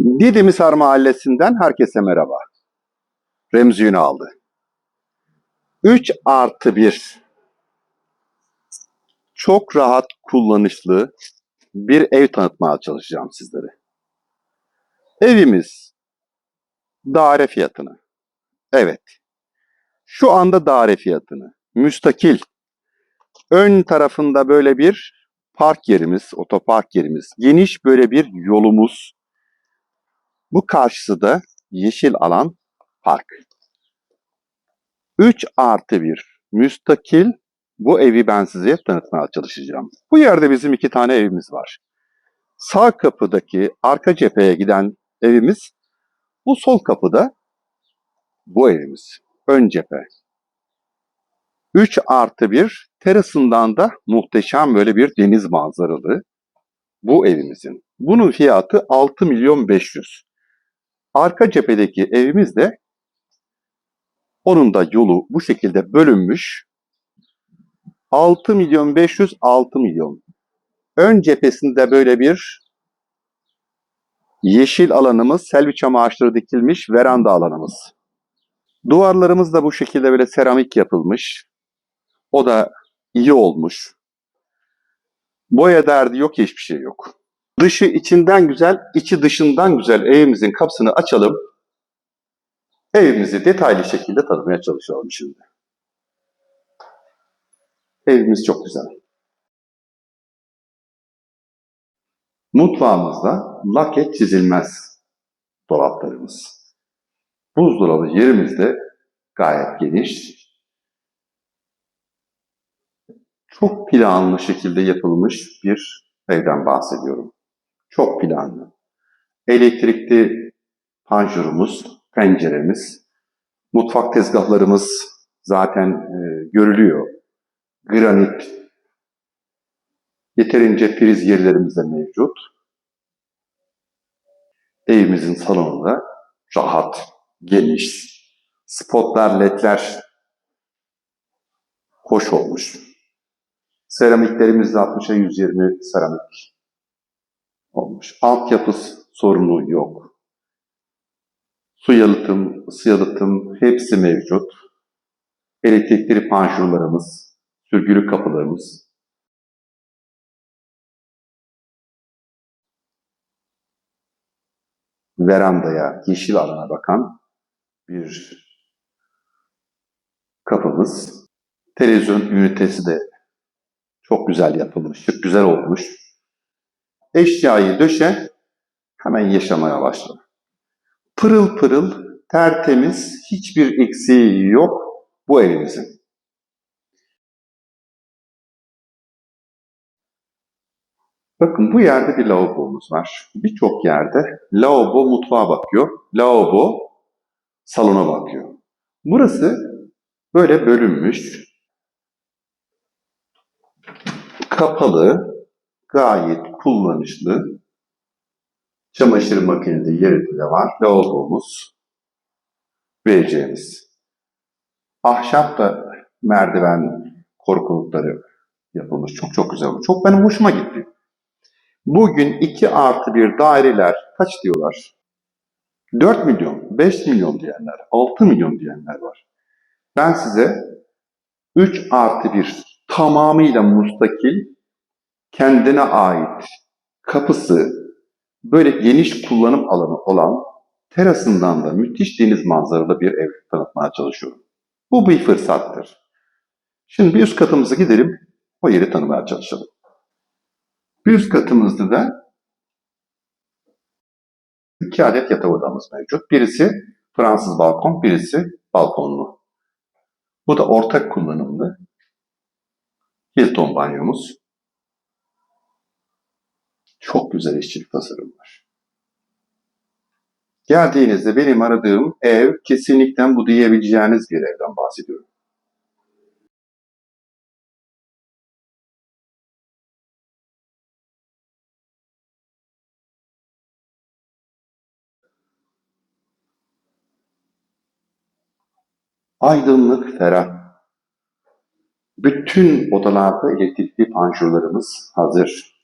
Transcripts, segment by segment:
Didimisar Mahallesi'nden herkese merhaba. Remzi Ünal'dı. 3 artı 1 çok rahat kullanışlı bir ev tanıtmaya çalışacağım sizlere. Evimiz daire fiyatını. Evet. Şu anda daire fiyatını. Müstakil. Ön tarafında böyle bir park yerimiz, otopark yerimiz. Geniş böyle bir yolumuz. Bu karşısı yeşil alan park. 3 artı 1 müstakil bu evi ben size tanıtmaya çalışacağım. Bu yerde bizim iki tane evimiz var. Sağ kapıdaki arka cepheye giden evimiz, bu sol kapıda bu evimiz. Ön cephe. 3 artı 1 terasından da muhteşem böyle bir deniz manzaralı bu evimizin. Bunun fiyatı 6 milyon 500. Arka cephedeki evimiz de onun da yolu bu şekilde bölünmüş. 6 milyon 500 6 milyon. Ön cephesinde böyle bir yeşil alanımız, selvi çam ağaçları dikilmiş veranda alanımız. Duvarlarımız da bu şekilde böyle seramik yapılmış. O da iyi olmuş. Boya derdi yok, hiçbir şey yok. Dışı içinden güzel, içi dışından güzel evimizin kapısını açalım. Evimizi detaylı şekilde tanımaya çalışalım şimdi. Evimiz çok güzel. Mutfağımızda laket çizilmez dolaplarımız. Buzdolabı yerimiz de gayet geniş. Çok planlı şekilde yapılmış bir evden bahsediyorum. Çok planlı. Elektrikli panjurumuz, penceremiz, mutfak tezgahlarımız zaten e, görülüyor. Granit, yeterince priz yerlerimiz de mevcut. Evimizin salonunda rahat, geniş, spotlar, ledler hoş olmuş. Seramiklerimiz de 60'a 120 seramik olmuş. Altyapı sorunu yok. Su yalıtım, ısı yalıtım hepsi mevcut. Elektrikli panjurlarımız, sürgülü kapılarımız. Verandaya, yeşil alana bakan bir kapımız. Televizyon ünitesi de çok güzel yapılmış, çok güzel olmuş. Eşyayı döşe, hemen yaşamaya başla. Pırıl pırıl, tertemiz, hiçbir eksiği yok bu evimizin. Bakın bu yerde bir lavabomuz var. Birçok yerde lavabo mutfağa bakıyor, lavabo salona bakıyor. Burası böyle bölünmüş, kapalı, gayet kullanışlı. Çamaşır makinesi yeri de var. Lavabomuz. WC'miz. Ahşap da merdiven korkulukları yapılmış. Çok çok güzel. Çok benim hoşuma gitti. Bugün 2 artı 1 daireler kaç diyorlar? 4 milyon, 5 milyon diyenler, 6 milyon diyenler var. Ben size 3 artı 1 tamamıyla mustakil, kendine ait kapısı, böyle geniş kullanım alanı olan terasından da müthiş deniz manzaralı bir ev tanıtmaya çalışıyorum. Bu bir fırsattır. Şimdi bir üst katımıza gidelim, o yeri tanımaya çalışalım. Bir üst katımızda da iki adet yatak odamız mevcut. Birisi Fransız balkon, birisi balkonlu. Bu da ortak kullanımlı. Hilton banyomuz. Çok güzel işçilik tasarım var. Geldiğinizde benim aradığım ev kesinlikle bu diyebileceğiniz bir evden bahsediyorum. Aydınlık, ferah. Bütün odalarda elektrikli panjurlarımız hazır.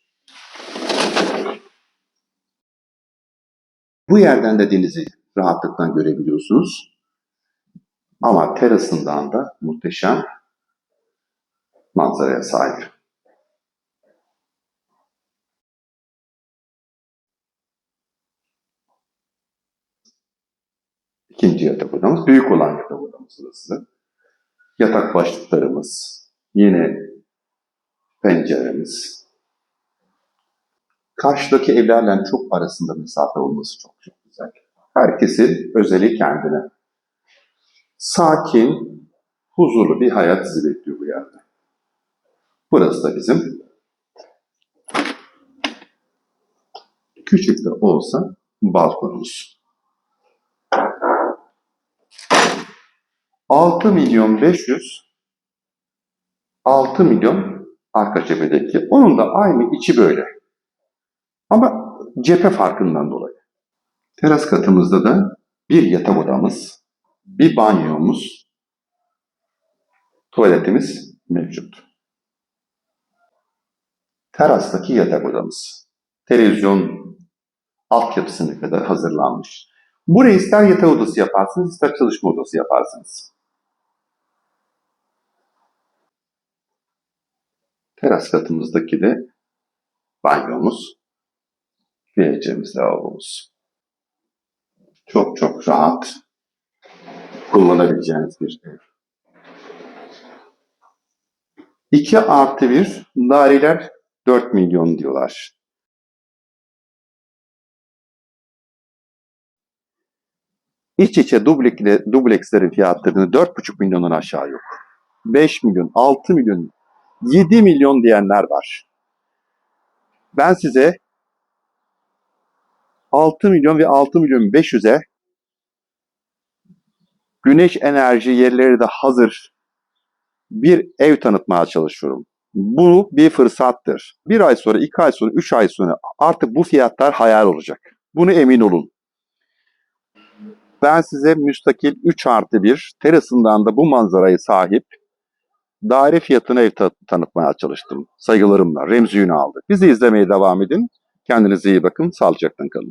Bu yerden de denizi rahatlıkla görebiliyorsunuz. Ama terasından da muhteşem manzaraya sahip. İkinci yatak odamız, büyük olan yatak odamız burası. Yatak başlıklarımız, yine penceremiz. Karşıdaki evlerle çok arasında mesafe olması çok çok güzel. Herkesin özeli kendine. Sakin, huzurlu bir hayat sizi bekliyor bu yerde. Burası da bizim küçük de olsa balkonumuz. 6 milyon 500 6 milyon arka cephedeki. Onun da aynı içi böyle. Ama cephe farkından dolayı. Teras katımızda da bir yatak odamız, bir banyomuz, tuvaletimiz mevcut. Terastaki yatak odamız. Televizyon altyapısına kadar hazırlanmış. Burayı ister yatak odası yaparsınız, ister çalışma odası yaparsınız. Teras katımızdaki de banyomuz, WC'miz, lavabomuz. Çok çok rahat kullanabileceğiniz bir ev. 2 artı 1 daireler 4 milyon diyorlar. İç içe dublekle, dublekslerin fiyatlarını 4,5 milyondan aşağı yok. 5 milyon, 6 milyon, 7 milyon diyenler var. Ben size 6 milyon ve 6 milyon 500'e güneş enerji yerleri de hazır bir ev tanıtmaya çalışıyorum. Bu bir fırsattır. Bir ay sonra, iki ay sonra, üç ay sonra artık bu fiyatlar hayal olacak. Bunu emin olun. Ben size müstakil 3 artı 1 terasından da bu manzarayı sahip daire fiyatına ev ta- tanıtmaya çalıştım. Saygılarımla Remzi Ünal'dı. Bizi izlemeye devam edin. Kendinize iyi bakın. Sağlıcakla kalın.